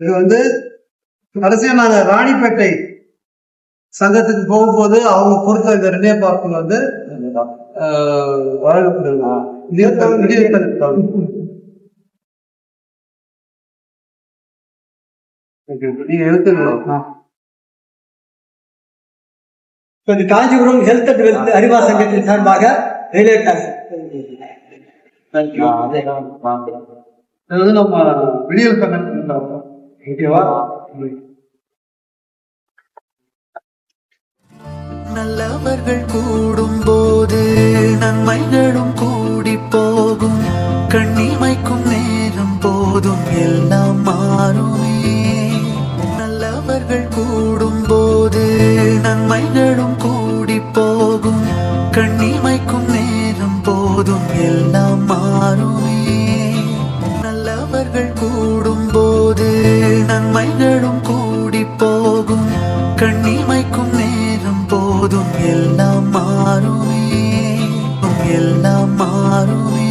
இது வந்து கடைசியா நாங்க ராணிப்பேட்டை சங்கத்துக்கு போகும்போது அவங்க கொடுத்த இந்த ரிலே பார்க்கில் வந்து. நீங்க எடுத்துக்கலாம் இப்ப இந்த காஞ்சிபுரம் ஹெல்த் அண்ட் வெல்த் அறிவா சங்கத்தின் சார்பாக இது வந்து நம்ம விடியல் சங்கத்துக்கு ஓகேவா? நல்லவர்கள் கூடும் போது நன்மைகளும் கூடி போகும். கண்ணிமைக்கும் நேரம் போதும் எல்லாம் மாறுமே. நல்லவர்கள் கூடும் போது நன்மைகளும் கூடி போகும். கண்ணிமைக்கும் நேரம் போதும் எல்லாம் மாறுமே. நல்லவர்கள் கூடும் போது எல்லாம் மாறுமே